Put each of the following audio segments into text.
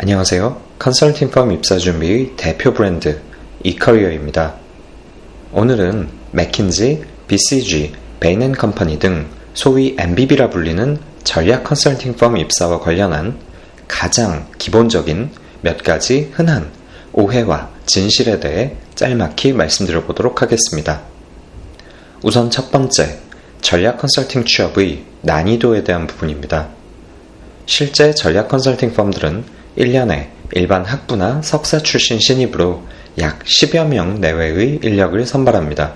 안녕하세요. 컨설팅 펌 입사 준비의 대표 브랜드 이커리어입니다. 오늘은 맥킨지, BCG, 베인 컴퍼니 등 소위 MBB라 불리는 전략 컨설팅 펌 입사와 관련한 가장 기본적인 몇 가지 흔한 오해와 진실에 대해 짤막히 말씀드려 보도록 하겠습니다. 우선 첫 번째, 전략 컨설팅 취업의 난이도에 대한 부분입니다. 실제 전략 컨설팅 펌들은 1년에 일반 학부나 석사 출신 신입으로 약 10여 명 내외의 인력을 선발합니다.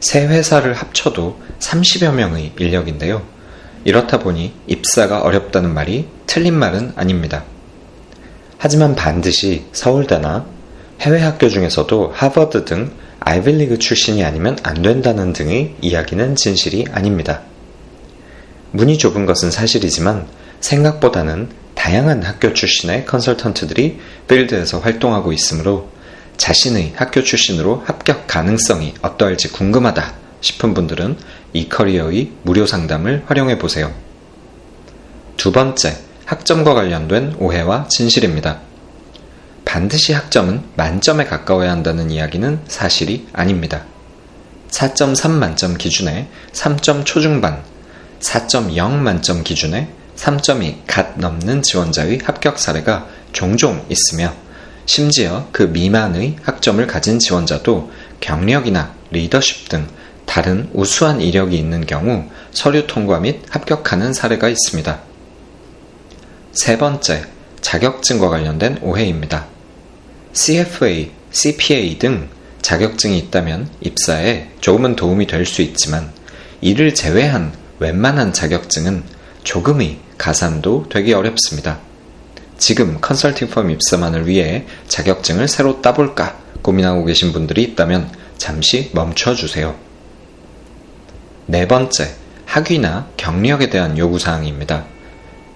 세 회사를 합쳐도 30여 명의 인력인데요. 이렇다 보니 입사가 어렵다는 말이 틀린 말은 아닙니다. 하지만 반드시 서울대나 해외 학교 중에서도 하버드 등 아이빌리그 출신이 아니면 안 된다는 등의 이야기는 진실이 아닙니다. 문이 좁은 것은 사실이지만 생각보다는 다양한 학교 출신의 컨설턴트들이 필드에서 활동하고 있으므로 자신의 학교 출신으로 합격 가능성이 어떠할지 궁금하다 싶은 분들은 이 커리어의 무료 상담을 활용해 보세요. 두 번째, 학점과 관련된 오해와 진실입니다. 반드시 학점은 만점에 가까워야 한다는 이야기는 사실이 아닙니다. 4.3 만점 기준에 3점 초중반, 4.0 만점 기준에 3점이 갓 넘는 지원자의 합격 사례가 종종 있으며 심지어 그 미만의 학점을 가진 지원자도 경력이나 리더십 등 다른 우수한 이력이 있는 경우 서류 통과 및 합격하는 사례가 있습니다. 세 번째, 자격증과 관련된 오해입니다. CFA, CPA 등 자격증이 있다면 입사에 조금은 도움이 될 수 있지만 이를 제외한 웬만한 자격증은 조금의 가산도 되기 어렵습니다. 지금 컨설팅 펌 입사만을 위해 자격증을 새로 따볼까 고민하고 계신 분들이 있다면 잠시 멈춰주세요. 네 번째, 학위나 경력에 대한 요구사항입니다.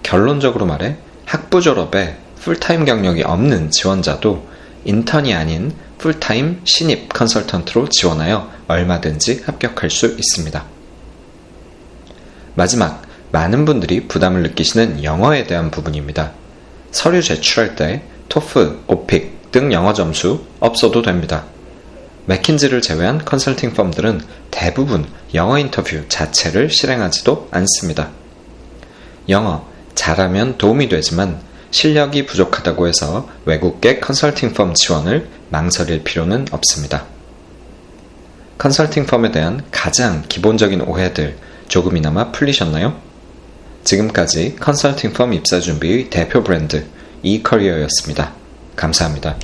결론적으로 말해 학부 졸업에 풀타임 경력이 없는 지원자도 인턴이 아닌 풀타임 신입 컨설턴트로 지원하여 얼마든지 합격할 수 있습니다. 마지막, 많은 분들이 부담을 느끼시는 영어에 대한 부분입니다. 서류 제출할 때 토프, 오픽 등 영어 점수 없어도 됩니다. 맥킨지를 제외한 컨설팅 펌들은 대부분 영어 인터뷰 자체를 실행하지도 않습니다. 영어 잘하면 도움이 되지만 실력이 부족하다고 해서 외국계 컨설팅 펌 지원을 망설일 필요는 없습니다. 컨설팅 펌에 대한 가장 기본적인 오해들 조금이나마 풀리셨나요? 지금까지 컨설팅 펌 입사 준비의 대표 브랜드 이커리어였습니다. 감사합니다.